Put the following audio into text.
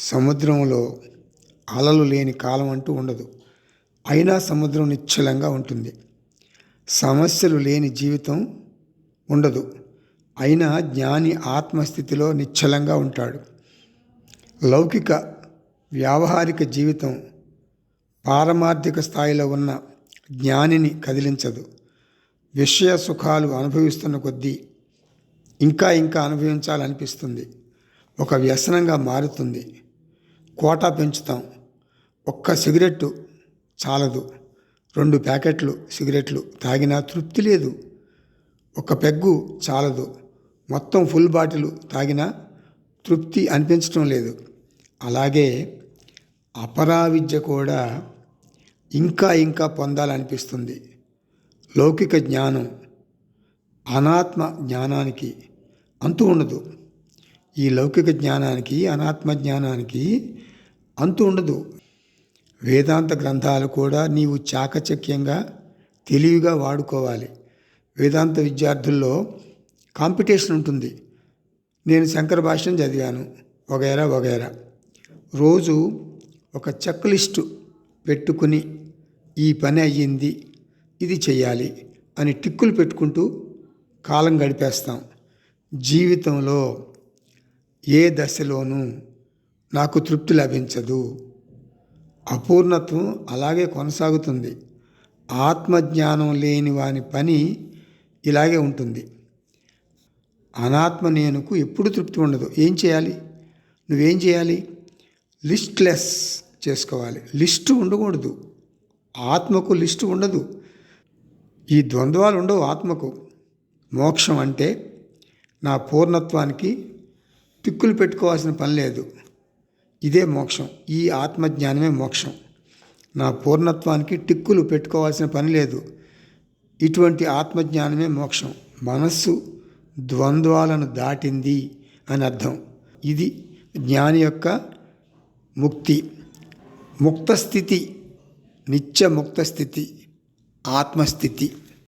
సముద్రంలో అలలు లేని కాలం అంటూ ఉండదు. అయినా సముద్రం నిశ్చలంగా ఉంటుంది. సమస్యలు లేని జీవితం ఉండదు. అయినా జ్ఞాని ఆత్మస్థితిలో నిశ్చలంగా ఉంటాడు. లౌకిక వ్యావహారిక జీవితం పారమార్థిక స్థాయిలో ఉన్న జ్ఞానిని కదిలించదు. విషయ సుఖాలు అనుభవిస్తున్న కొద్దీ ఇంకా ఇంకా అనుభవించాలనిపిస్తుంది. ఒక వ్యసనంగా మారుతుంది. కోటా పెంచుతాం. ఒక్క సిగరెట్టు చాలదు. రెండు ప్యాకెట్లు సిగరెట్లు తాగినా తృప్తి లేదు. ఒక పెగ్గు చాలదు. మొత్తం ఫుల్ బాటిల్ తాగినా తృప్తి అనిపించడం లేదు. అలాగే అపరావిద్య కూడా ఇంకా ఇంకా పొందాలనిపిస్తుంది. లౌకిక జ్ఞానం అనాత్మ జ్ఞానానికి అంతు ఉండదు. ఈ లౌకిక జ్ఞానానికి అనాత్మ జ్ఞానానికి అంతు ఉండదు. వేదాంత గ్రంథాలు కూడా నీవు చాకచక్యంగా తెలివిగా వాడుకోవాలి. వేదాంత విద్యార్థుల్లో కాంపిటీషన్ ఉంటుంది. నేను శంకర భాష్యం చదివాను. వగైరా వగైరా. రోజు ఒక చెక్ లిస్టు పెట్టుకుని ఈ పని అయ్యింది ఇది చేయాలి అని టిక్కులు పెట్టుకుంటూ కాలం గడిపేస్తాం. జీవితంలో ఏ దశలోనూ నాకు తృప్తి లభించదు. అపూర్ణత్వం అలాగే కొనసాగుతుంది. ఆత్మజ్ఞానం లేని వాని పని ఇలాగే ఉంటుంది. అనాత్మ నేనుకు ఎప్పుడు తృప్తి ఉండదు. ఏం చేయాలి? నువ్వేం చేయాలి? లిస్ట్లెస్ చేసుకోవాలి. లిస్టు ఉండకూడదు. ఆత్మకు లిస్టు ఉండదు. ఈ ద్వంద్వాలు ఉండవు ఆత్మకు. మోక్షం అంటే నా పూర్ణత్వానికి తిక్కులు పెట్టుకోవాల్సిన పని లేదు. ఇదే మోక్షం. ఈ ఆత్మజ్ఞానమే మోక్షం. నా పూర్ణత్వానికి టిక్కులు పెట్టుకోవాల్సిన పని లేదు. ఇటువంటి ఆత్మజ్ఞానమే మోక్షం. మనస్సు ద్వంద్వాలను దాటింది అని అర్థం. ఇది జ్ఞాని యొక్క ముక్తి. ముక్త స్థితి. నిత్య ముక్త స్థితి. ఆత్మస్థితి.